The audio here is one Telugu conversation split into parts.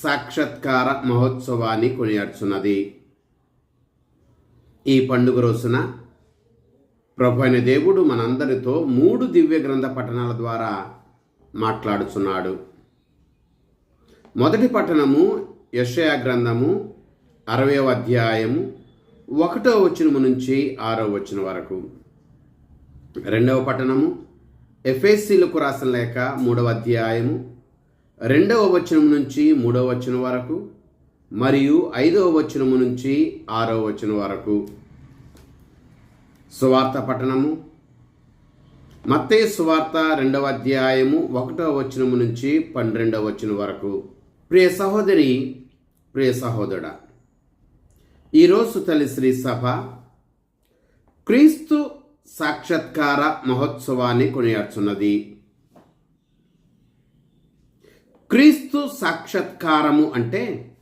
సాక్షాత్కార మహోత్సవాన్ని కొనియాడుచున్నది. ఈ పండుగ రోజున ప్రభు అయిన దేవుడు మనందరితో మూడు దివ్య గ్రంథ పఠనాల ద్వారా మాట్లాడుచున్నాడు. మొదటి పట్టణము యషయా గ్రంథము అరవయవ అధ్యాయము ఒకటో వచనము నుంచి ఆరో వచనం వరకు. రెండవ పట్టణము ఎఫ్ఎస్సీలకు రాసిన లేఖ మూడవ అధ్యాయము రెండవ వచనం నుంచి మూడవ వచనం వరకు మరియు ఐదవ వచనము నుంచి ఆరవ వచనం వరకు. సువార్త పట్టణము మత్తే సువార్త రెండవ అధ్యాయము ఒకటవ వచనము నుంచి పన్నెండవ వచనం వరకు. ప్రియ సహోదరి ప్రియ సహోదరుడ ఈరోజు తల్లి శ్రీ సభ క్రీస్తు సాక్షాత్కార మహోత్సవాన్ని కొనియాడుచున్నది. క్రీస్తు సాక్షాత్కారము అంటే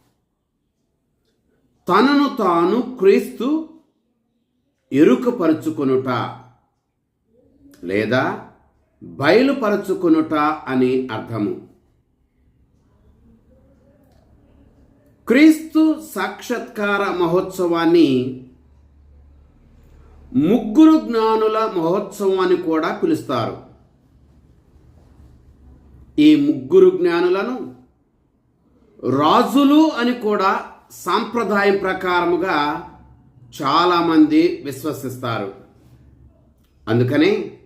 తనను తాను క్రీస్తు ఎరుకపరుచుకొనుట లేదా బయలుపరచుకొనుట అని అర్థము. క్రీస్తు సాక్షాత్కార మహోత్సవాన్ని ముగ్గురు జ్ఞానుల మహోత్సవం అని కూడా పిలుస్తారు. ఈ ముగ్గురు జ్ఞానులను రాజులు అని కూడా సాంప్రదాయం ప్రకారముగా చాలామంది విశ్వసిస్తారు. అందుకనే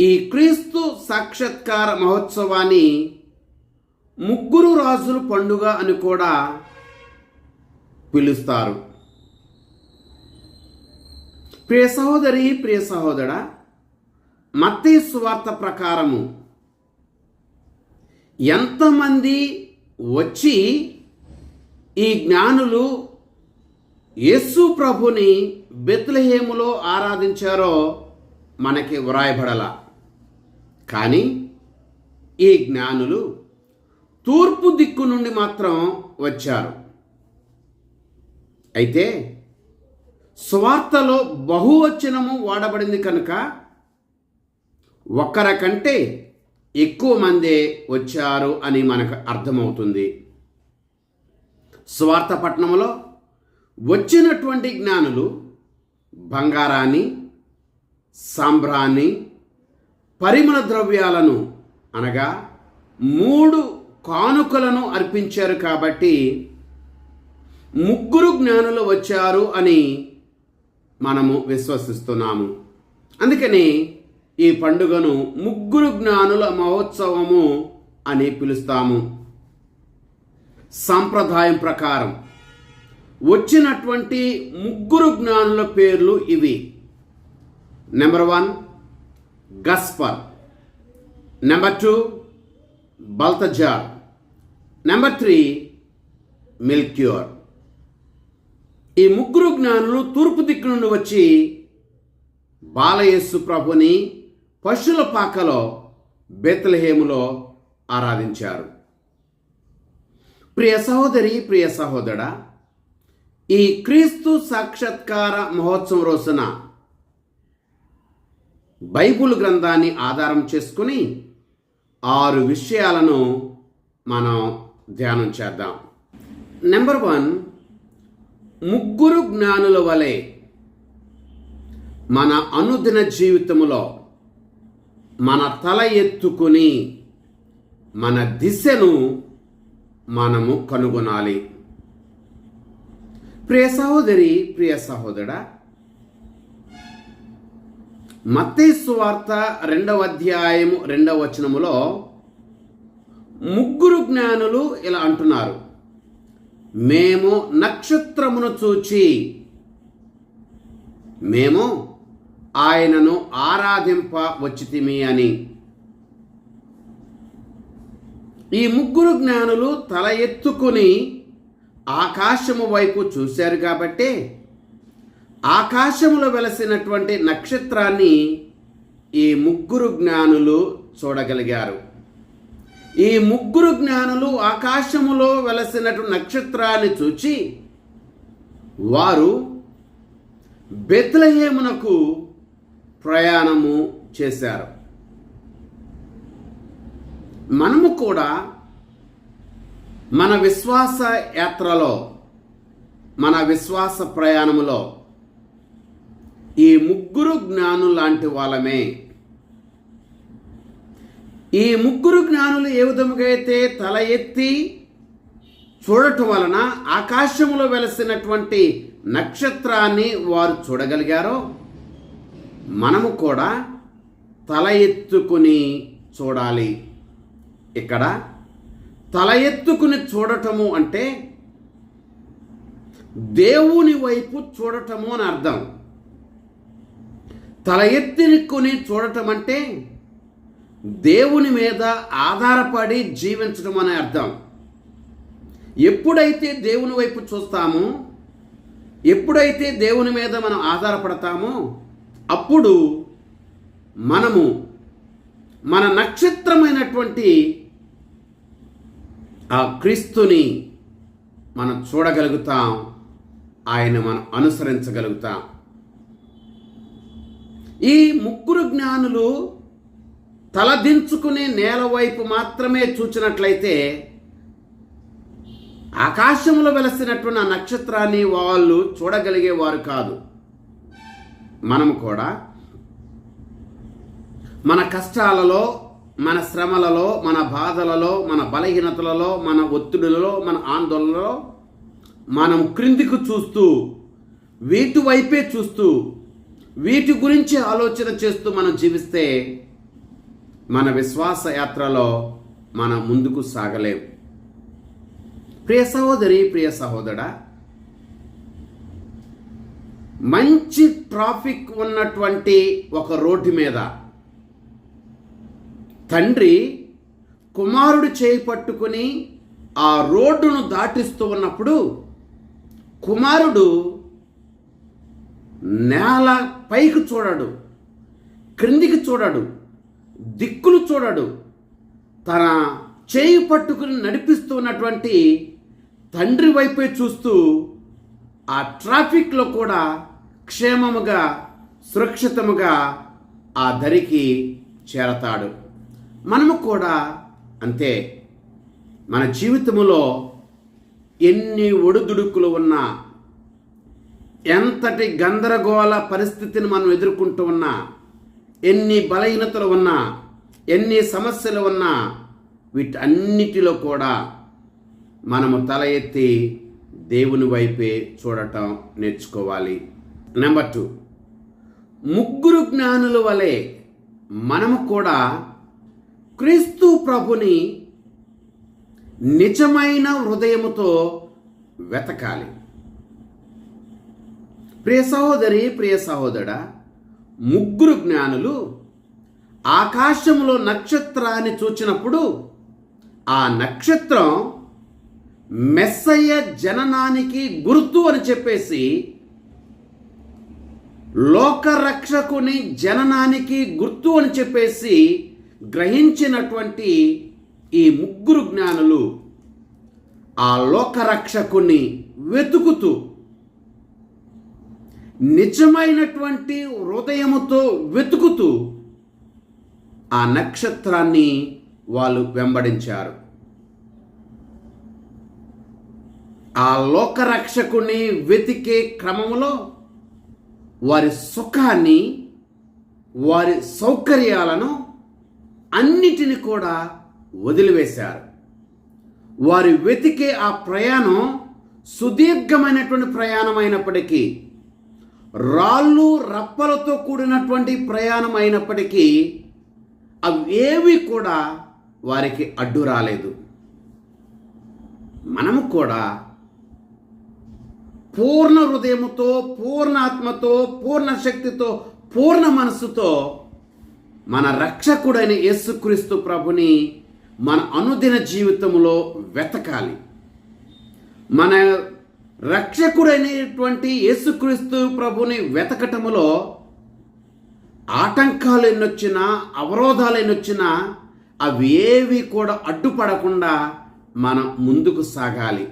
ఈ క్రీస్తు సాక్షాత్కార మహోత్సవాన్ని ముగ్గురు రాజుల పండుగ అని కూడా పిలుస్తారు. ప్రియ సహోదరి ప్రియ సహోదరా మత్తయి సువార్త ప్రకారము ఎంతమంది వచ్చి ఈ జ్ఞానులు యేసు ప్రభుని బెత్లహేములో ఆరాధించారో మనకి వ్రాయబడల. కానీ ఈ జ్ఞానులు తూర్పు దిక్కు నుండి మాత్రం వచ్చారు. అయితే స్వార్థలో బహువచనము వాడబడింది కనుక ఒక్కర కంటే ఎక్కువ మందే వచ్చారు అని మనకు అర్థమవుతుంది. స్వార్థపట్నంలో వచ్చినటువంటి జ్ఞానులు బంగారాన్ని సాంబ్రాన్ని పరిమళ ద్రవ్యాలను అనగా మూడు కానుకలను అర్పించారు కాబట్టి ముగ్గురు జ్ఞానులు వచ్చారు అని మనము విశ్వసిస్తున్నాము. అందుకని ఈ పండుగను ముగ్గురు జ్ఞానుల మహోత్సవము అని పిలుస్తాము. సాంప్రదాయం ప్రకారం వచ్చినటువంటి ముగ్గురు జ్ఞానుల పేర్లు ఇవి. Number one Gaspar number two Balthazar number three Melchior ఈ ముగ్గురు జ్ఞానులు తూర్పు దిక్కు నుండి వచ్చి బాలయేసు ప్రభుని పశుల పాకలో బెత్లహేములో ఆరాధించారు. ప్రియ సహోదరి ప్రియ సహోదరా ఈ క్రీస్తు సాక్షాత్కార మహోత్సవం రోజున బైబుల్ గ్రంథాన్ని ఆధారం చేసుకుని ఆరు విషయాలను మనం ధ్యానం చేద్దాం. నెంబర్ వన్ ముగ్గురు జ్ఞానుల వలె మన అనుదిన జీవితంలో మన తల ఎత్తుకుని మన దిశను మనము కనుగొనాలి. ప్రియ సహోదరి ప్రియ సహోదరా మత్తేసు వార్త రెండవ అధ్యాయము రెండవ వచనములో ముగ్గురు జ్ఞానులు ఇలా అంటున్నారు. మేము నక్షత్రమును చూచి మేము ఆయనను ఆరాధింప వచ్చితిమి అని. ఈ ముగ్గురు జ్ఞానులు తల ఎత్తుకుని ఆకాశము వైపు చూశారు కాబట్టి ఆకాశములో వెలసినటువంటి నక్షత్రాన్ని ఈ ముగ్గురు జ్ఞానులు చూడగలిగారు. ఈ ముగ్గురు జ్ఞానులు ఆకాశములో వెలసినటువంటి నక్షత్రాన్ని చూచి వారు బెత్లహేమునకు ప్రయాణము చేశారు. మనము కూడా మన విశ్వాస యాత్రలో మన విశ్వాస ప్రయాణములో ఈ ముగ్గురు జ్ఞానులు లాంటి వాళ్ళమే. ఈ ముగ్గురు జ్ఞానులు ఏ విధముగా అయితే తల ఎత్తి చూడటం వలన ఆకాశంలో వెలసినటువంటి నక్షత్రాన్ని వారు చూడగలిగారో మనము కూడా తల ఎత్తుకుని చూడాలి. ఇక్కడ తల ఎత్తుకుని చూడటము అంటే దేవుని వైపు చూడటము అని అర్థం. తల ఎత్తుకుని చూడటం అంటే దేవుని మీద ఆధారపడి జీవించడం అనే అర్థం. ఎప్పుడైతే దేవుని వైపు చూస్తామో ఎప్పుడైతే దేవుని మీద మనం ఆధారపడతామో అప్పుడు మనము మన నక్షత్రమైనటువంటి ఆ క్రీస్తుని మనం చూడగలుగుతాం ఆయన మనం అనుసరించగలుగుతాం. ఈ ముగ్గురు జ్ఞానులు తలదించుకునే నేల వైపు మాత్రమే చూచినట్లయితే ఆకాశంలో వెలసినటువంటి ఆ నక్షత్రాన్ని వాళ్ళు చూడగలిగేవారు కాదు. మనము కూడా మన కష్టాలలో మన శ్రమలలో మన బాధలలో మన బలహీనతలలో మన ఒత్తిడులలో మన ఆందోళనలో మనం క్రిందికి చూస్తూ వీటి వైపే చూస్తూ వీటి గురించి ఆలోచన చేస్తూ మనం జీవిస్తే మన విశ్వాస యాత్రలో మనం ముందుకు సాగలేం. ప్రియ సహోదరి ప్రియ సహోదరా మంచి ట్రాఫిక్ ఉన్నటువంటి ఒక రోడ్డు మీద తండ్రి కుమారుడు చేయి పట్టుకుని ఆ రోడ్డును దాటిస్తూ ఉన్నప్పుడు కుమారుడు నేల పైకి చూడడు క్రిందికి చూడడు దిక్కులు చూడడు. తన చేయి పట్టుకుని నడిపిస్తూ ఉన్నటువంటి తండ్రి వైపే చూస్తూ ఆ ట్రాఫిక్లో కూడా క్షేమముగా సురక్షితముగా ఆ దరికి చేరతాడు. మనము కూడా అంతే. మన జీవితములో ఎన్ని ఒడిదుడుకులు ఉన్నా ఎంతటి గందరగోళ పరిస్థితిని మనం ఎదుర్కొంటూ ఉన్నా ఎన్ని బలహీనతలు ఉన్నా ఎన్ని సమస్యలు ఉన్నా వీటన్నిటిలో కూడా మనము తల ఎత్తి దేవుని వైపే చూడటం నేర్చుకోవాలి. నెంబర్ టూ ముగ్గురు జ్ఞానుల వలె మనము కూడా క్రీస్తు ప్రభుని నిజమైన హృదయముతో వెతకాలి. ప్రియ సహోదరి ప్రియ సహోదరా ముగ్గురు జ్ఞానులు ఆకాశంలో నక్షత్రాన్ని చూచినప్పుడు ఆ నక్షత్రం మెస్సయ్య జననానికి గుర్తు అని చెప్పేసి లోకరక్షకుని జననానికి గుర్తు అని చెప్పేసి గ్రహించినటువంటి ఈ ముగ్గురు జ్ఞానులు ఆ లోకరక్షకుని వెతుకుతూ నిజమైనటువంటి హృదయముతో వెతుకుతూ ఆ నక్షత్రాన్ని వాళ్ళు వెంబడించారు. ఆ లోకరక్షకుని వెతికే క్రమంలో వారి సుఖాన్ని వారి సౌకర్యాలను అన్నిటిని కూడా వదిలివేశారు. వారు వెతికే ఆ ప్రయాణం సుదీర్ఘమైనటువంటి ప్రయాణం అయినప్పటికీ రాళ్ళు రప్పలతో కూడినటువంటి ప్రయాణం అయినప్పటికీ అవి కూడా వారికి అడ్డు రాలేదు మనము కూడా పూర్ణ హృదయముతో పూర్ణ ఆత్మతో పూర్ణ శక్తితో పూర్ణ మనస్సుతో మన రక్షకుడైన యేసుక్రీస్తు ప్రభుని మన అనుదిన జీవితంలో వెతకాలి. మన రక్షకుడైనటువంటి యేసుక్రీస్తు ప్రభుని వెతకటములో ఆటంకాలు ఎన్నొచ్చినా అవరోధాలు ఎన్నొచ్చినా అవి ఏవి కూడా అడ్డుపడకుండా మనం ముందుకు సాగాలి.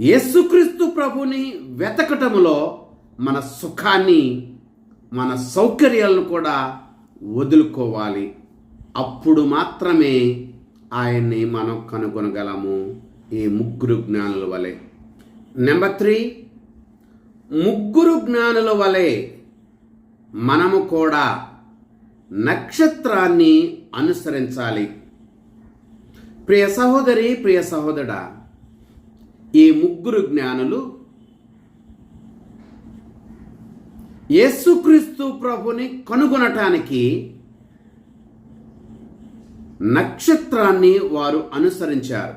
యేసుక్రీస్తు ప్రభుని వెతకటములో మన సుఖాన్ని మన సౌకర్యాలను కూడా వదులుకోవాలి. అప్పుడు మాత్రమే ఆయన్ని మనం కనుగొనగలము ఈ ముగ్గురు జ్ఞానుల వలె. నెంబర్ త్రీ ముగ్గురు జ్ఞానుల వలె మనము కూడా నక్షత్రాన్ని అనుసరించాలి. ప్రియ సహోదరి ప్రియ సహోదరా ఈ ముగ్గురు జ్ఞానులు యేసుక్రీస్తు ప్రభుని కనుగొనటానికి నక్షత్రాన్ని వారు అనుసరించారు.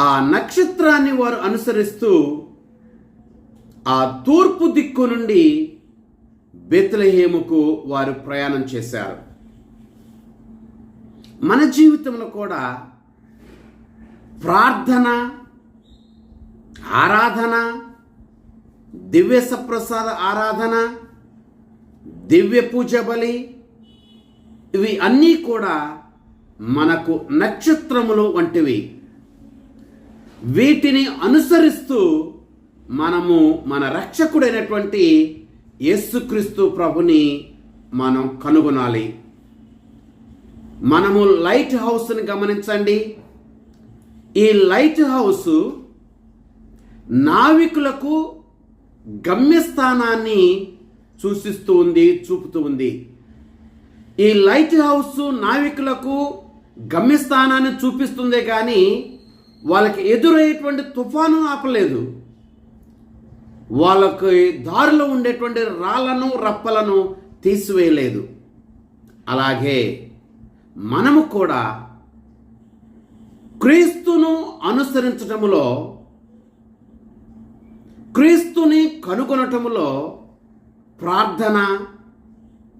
ఆ నక్షత్రాన్ని వారు అనుసరిస్తూ ఆ తూర్పు దిక్కు నుండి బెత్లహేముకు వారు ప్రయాణం చేశారు. మన జీవితంలో కూడా ప్రార్థన ఆరాధన దివ్య సప్రసాద ఆరాధన దివ్య పూజ బలి ఇవి అన్నీ కూడా మనకు నక్షత్రములు వంటివి. వీటిని అనుసరిస్తూ మనము మన రక్షకుడైనటువంటి యేసుక్రీస్తు ప్రభుని మనం కనుగొనాలి. మనము లైట్ హౌస్ని గమనించండి. ఈ లైట్ హౌస్ నావికులకు గమ్యస్థానాన్ని సూచిస్తూ ఉంది చూపుతూ ఉంది ఈ లైట్ హౌస్ నావికులకు గమ్యస్థానాన్ని చూపిస్తుందే కానీ వాళ్ళకి ఎదురయ్యేటువంటి తుఫాను ఆపలేదు. వాళ్ళకి దారిలో ఉండేటువంటి రాళ్ళను రప్పలను తీసివేయలేదు. అలాగే మనము కూడా క్రీస్తును అనుసరించటములో క్రీస్తుని కనుగొనటములో ప్రార్థన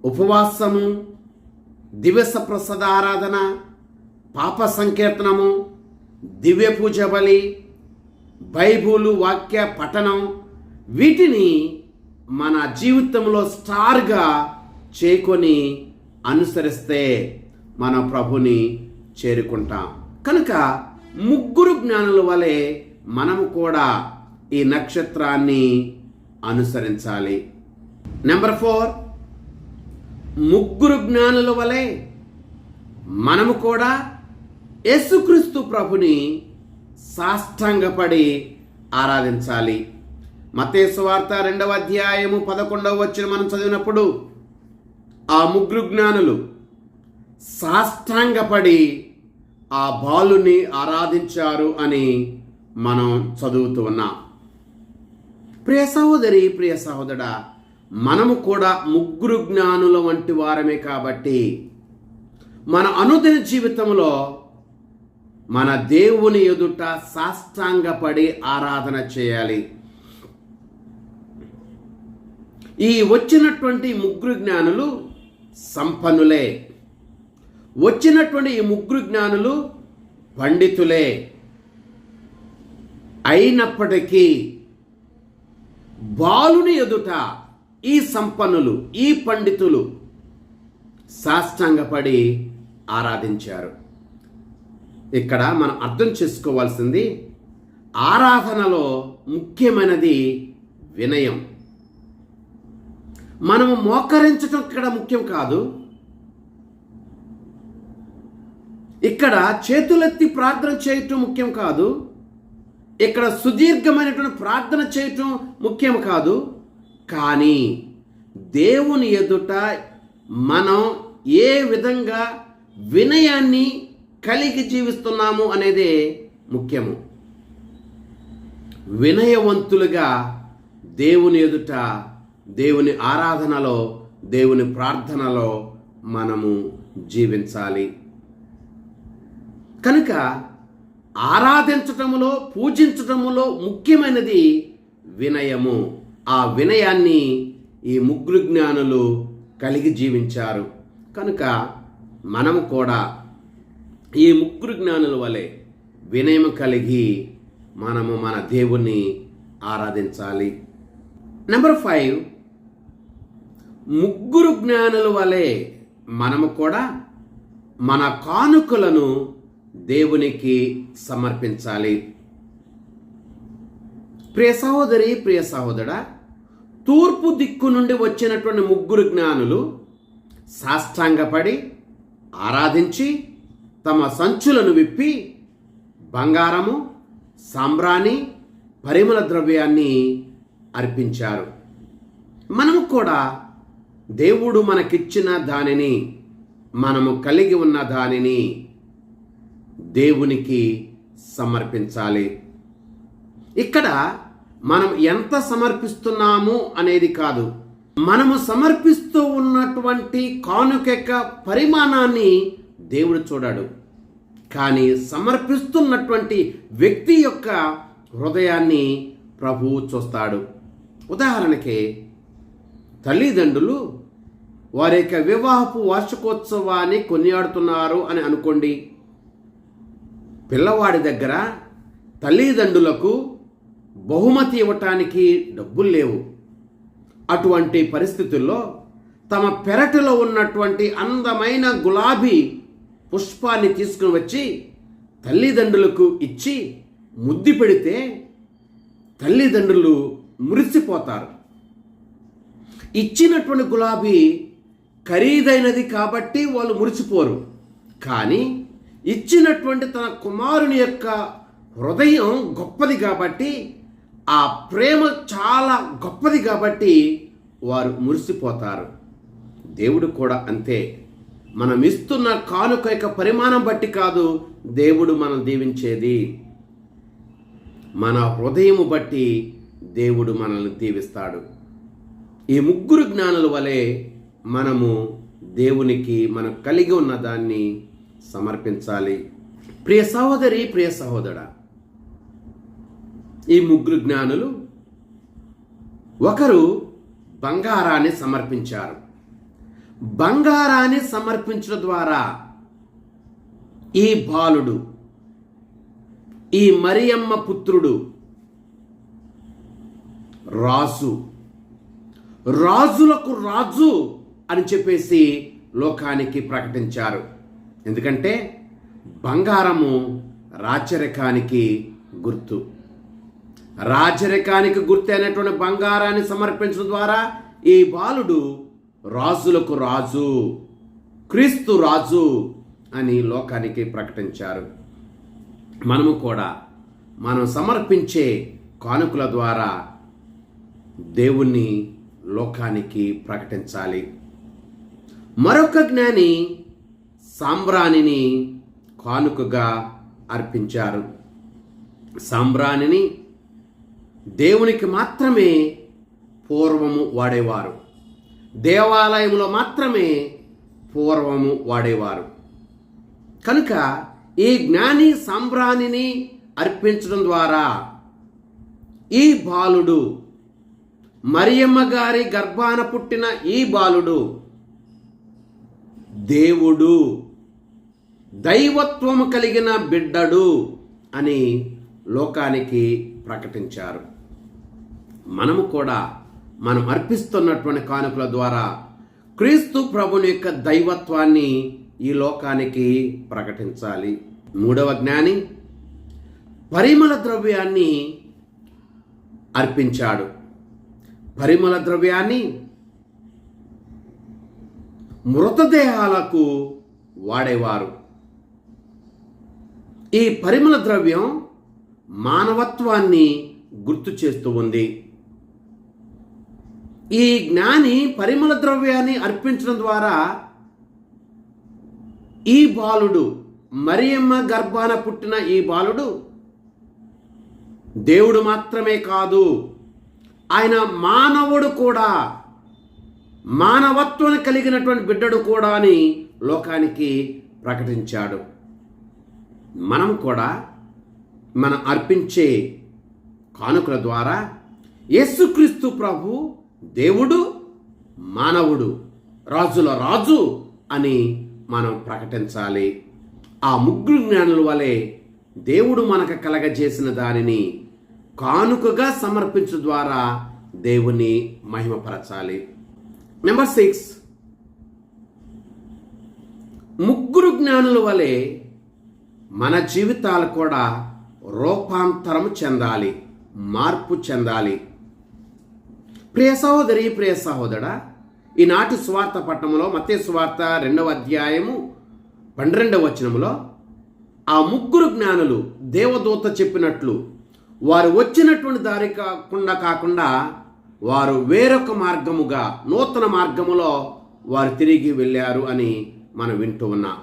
ఉపవాసము దివస ప్రసదారాధన పాప సంకీర్తనము దివ్య పూజ బలి బైబులు వాక్య పఠనం వీటిని మన జీవితంలో స్టార్గా చేకొని అనుసరిస్తే మన ప్రభుని చేరుకుంటాం. కనుక ముగ్గురు జ్ఞానుల వలె మనము కూడా ఈ నక్షత్రాన్ని అనుసరించాలి. నెంబర్ ఫోర్ ముగ్గురు జ్ఞానుల వలె మనము కూడా యేసుక్రీస్తు ప్రభుని సాష్టాంగపడి ఆరాధించాలి. మతేసు వార్త రెండవ అధ్యాయము పదకొండవ వచ్చిన మనం చదివినప్పుడు ఆ ముగ్గురు జ్ఞానులు సాష్టాంగపడి ఆ బాలుని ఆరాధించారు అని మనం చదువుతూ ఉన్నాం. ప్రియ సహోదరి ప్రియ సహోదరా మనము కూడా ముగ్గురు జ్ఞానుల వంటి వారమే కాబట్టి మన అనుదిన జీవితంలో మన దేవుని ఎదుట సాష్టాంగపడి ఆరాధన చేయాలి. ఈ వచ్చినటువంటి ముగ్గురు జ్ఞానులు సంపన్నులే. వచ్చినటువంటి ఈ ముగ్గురు జ్ఞానులు పండితులే. అయినప్పటికీ బాలుని ఎదుట ఈ సంపన్నులు ఈ పండితులు సాష్టాంగపడి ఆరాధించారు. ఇక్కడ మనం అర్థం చేసుకోవాల్సింది ఆరాధనలో ముఖ్యమైనది వినయం. మనము మోకరించటం ఇక్కడ ముఖ్యం కాదు. ఇక్కడ చేతులెత్తి ప్రార్థన చేయటం ముఖ్యం కాదు. ఇక్కడ సుదీర్ఘమైనటువంటి ప్రార్థన చేయటం ముఖ్యం కాదు. కానీ దేవుని ఎదుట మనం ఏ విధంగా వినయాన్ని కలిగి జీవిస్తున్నాము అనేదే ముఖ్యము. వినయవంతులుగా దేవుని ఎదుట దేవుని ఆరాధనలో దేవుని ప్రార్థనలో మనము జీవించాలి. కనుక ఆరాధించటములో పూజించటములో ముఖ్యమైనది వినయము. ఆ వినయాన్ని ఈ ముగ్గురు జ్ఞానులు కలిగి జీవించారు. కనుక మనము కూడా ఈ ముగ్గురు జ్ఞానుల వలె వినయం కలిగి మనము మన దేవుణ్ణి ఆరాధించాలి. నెంబర్ ఫైవ్ ముగ్గురు జ్ఞానుల వలె మనము కూడా మన కానుకలను దేవునికి సమర్పించాలి. ప్రియ సహోదరి ప్రియ సహోదరా తూర్పు దిక్కు నుండి వచ్చినటువంటి ముగ్గురు జ్ఞానులు సాష్టాంగపడి ఆరాధించి తమ సంచులను విప్పి బంగారము సాంబ్రాణి పరిమళ ద్రవ్యాన్ని అర్పించారు. మనము కూడా దేవుడు మనకిచ్చిన దానిని మనము కలిగి ఉన్న దానిని దేవునికి సమర్పించాలి. ఇక్కడ మనం ఎంత సమర్పిస్తున్నాము అనేది కాదు. మనము సమర్పిస్తూ ఉన్నటువంటి కానుక యొక్క పరిమాణాన్ని దేవుడు చూడాడు. కానీ సమర్పిస్తున్నటువంటి వ్యక్తి యొక్క హృదయాన్ని ప్రభువు చూస్తాడు. ఉదాహరణకి తల్లిదండ్రులు వారి యొక్క వివాహపు వార్షికోత్సవాన్ని కొనియాడుతున్నారు అని అనుకోండి. పిల్లవాడి దగ్గర తల్లిదండ్రులకు బహుమతి ఇవ్వటానికి డబ్బులు లేవు. అటువంటి పరిస్థితుల్లో తమ పెరటిలో ఉన్నటువంటి అందమైన గులాబీ పుష్పాన్ని తీసుకుని వచ్చి తల్లిదండ్రులకు ఇచ్చి ముద్దు పెడితే తల్లిదండ్రులు మురిసిపోతారు. ఇచ్చినటువంటి గులాబీ ఖరీదైనది కాబట్టి వాళ్ళు మురిసిపోరు. కానీ ఇచ్చినటువంటి తన కుమారుని యొక్క హృదయం గొప్పది కాబట్టి ఆ ప్రేమ చాలా గొప్పది కాబట్టి వారు మురిసిపోతారు. దేవుడు కూడా అంతే. మనం ఇస్తున్న కానుక యొక్క పరిమాణం బట్టి కాదు దేవుడు మనం దీవించేది. మన హృదయము బట్టి దేవుడు మనల్ని దీవిస్తాడు. ఈ ముగ్గురు జ్ఞానుల వలె మనము దేవునికి మనం కలిగి ఉన్న దాన్ని సమర్పించాలి. ప్రియ సహోదరి ప్రియ సహోదర ఈ ముగ్గురు జ్ఞానులు ఒకరు బంగారాన్ని సమర్పించారు. బంగారాన్ని సమర్పించడం ద్వారా ఈ బాలుడు ఈ మరియమ్మ పుత్రుడు రాజు రాజులకు రాజు అని చెప్పేసి లోకానికి ప్రకటించారు. ఎందుకంటే బంగారము రాచరికానికి గుర్తు. రాచరికానికి గుర్తు అయినటువంటి బంగారాన్ని సమర్పించడం ద్వారా ఈ బాలుడు రాజులకు రాజు క్రీస్తు రాజు అని లోకానికి ప్రకటించారు. మనము కూడా మనం సమర్పించే కానుకల ద్వారా దేవుణ్ణి లోకానికి ప్రకటించాలి. మరొక జ్ఞాని సాంబ్రాణిని కానుకగా అర్పించారు. సాంబ్రాణిని దేవునికి మాత్రమే పూర్వము వాడేవారు. దేవాలయంలో మాత్రమే పూర్వము వాడేవారు. కనుక ఈ జ్ఞాని సాంబ్రాణిని అర్పించడం ద్వారా ఈ బాలుడు మరియమ్మ గారి గర్భాన పుట్టిన ఈ బాలుడు దేవుడు. దైవత్వము కలిగిన బిడ్డడు అని లోకానికి ప్రకటించారు. మనము కూడా మనం అర్పిస్తున్నటువంటి కానుకల ద్వారా క్రీస్తు ప్రభుని యొక్క దైవత్వాన్ని ఈ లోకానికి ప్రకటించాలి. మూడవ జ్ఞాని పరిమళ ద్రవ్యాన్ని అర్పించాడు. పరిమళ ద్రవ్యాన్ని మృతదేహాలకు వాడేవారు. ఈ పరిమళ ద్రవ్యం మానవత్వాన్ని గుర్తు చేస్తూ ఉంది. ఈ జ్ఞాని పరిమళ ద్రవ్యాన్ని అర్పించడం ద్వారా ఈ బాలుడు మరియమ్మ గర్భాన పుట్టిన ఈ బాలుడు దేవుడు మాత్రమే కాదు ఆయన మానవుడు కూడా మానవత్వం కలిగినటువంటి బిడ్డడు కూడా అని లోకానికి ప్రకటించాడు. మనం కూడా మనం అర్పించే కానుకల ద్వారా యేసుక్రీస్తు ప్రభు దేవుడు మానవుడు రాజుల రాజు అని మనం ప్రకటించాలి. ఆ ముగ్గురు జ్ఞానుల వలె దేవుడు మనకు కలగజేసిన దానిని కానుకగా సమర్పించు ద్వారా దేవుని మహిమపరచాలి. Number six. ముగ్గురు జ్ఞానుల వలె మన జీవితాలు కూడా రూపాంతరం చెందాలి మార్పు చెందాలి. ప్రియ సహోదరి ప్రియ సహోదరా ఈనాటి స్వార్థ పట్టణంలో మతే స్వార్థ రెండవ అధ్యాయము పన్నెండవ వచనములో ఆ ముగ్గురు జ్ఞానులు దేవదూత చెప్పినట్లు వారు వచ్చినటువంటి దారి కాకుండా కాకుండా వారు వేరొక మార్గముగా నూతన మార్గములో వారు తిరిగి వెళ్ళారు అని మనం వింటూ ఉన్నాం.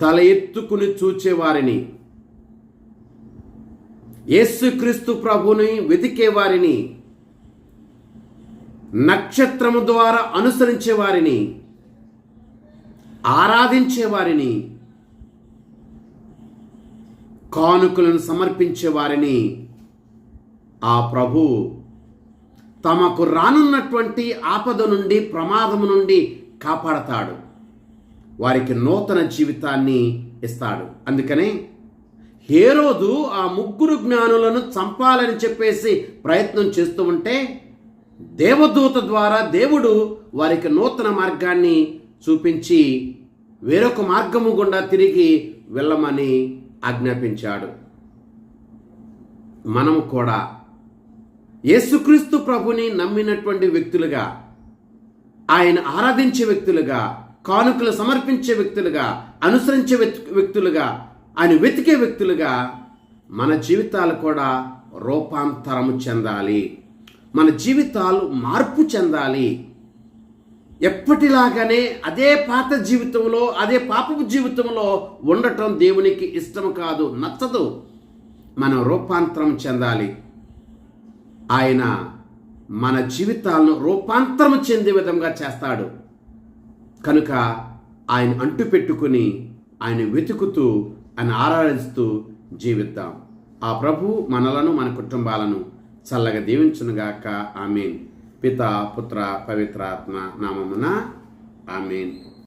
తల ఎత్తుకుని చూచేవారిని యేసుక్రీస్తు ప్రభుని వెతికేవారిని నక్షత్రము ద్వారా అనుసరించే వారిని. ఆరాధించే వారిని. కానుకలను సమర్పించే వారిని. ఆ ప్రభు తమకు రానున్నటువంటి ఆపద నుండి ప్రమాదము నుండి కాపాడతాడు. వారికి నూతన జీవితాన్ని ఇస్తాడు. అందుకని హేరోదు ఆ ముగ్గురు జ్ఞానులను చంపాలని చెప్పేసి ప్రయత్నం చేస్తూ ఉంటే దేవదూత ద్వారా దేవుడు వారికి నూతన మార్గాన్ని చూపించి వేరొక మార్గము గుండా తిరిగి వెళ్ళమని ఆజ్ఞాపించాడు. మనము కూడా యేసుక్రీస్తు ప్రభుని నమ్మినటువంటి వ్యక్తులుగా ఆయన ఆరాధించే వ్యక్తులుగా కానుకలు సమర్పించే వ్యక్తులుగా అనుసరించే వ్యక్తులుగా ఆయన వెతికే వ్యక్తులుగా మన జీవితాలు కూడా రూపాంతరము చెందాలి. మన జీవితాలు మార్పు చెందాలి. ఎప్పటిలాగానే అదే పాత జీవితంలో అదే పాపపు జీవితంలో ఉండటం దేవునికి ఇష్టం కాదు నచ్చదు. మనం రూపాంతరం చెందాలి. ఆయన మన జీవితాలను రూపాంతరం చెందే విధంగా చేస్తాడు. కనుక ఆయన అంటు పెట్టుకుని ఆయన వెతుకుతూ ఆయన ఆరాధిస్తూ జీవిద్దాం. ఆ ప్రభు మనలను మన కుటుంబాలను చల్లగా దీవించునుగాక ఆమెన్. పిత పుత్ర పవిత్రాత్మ నామమున ఆమెన్.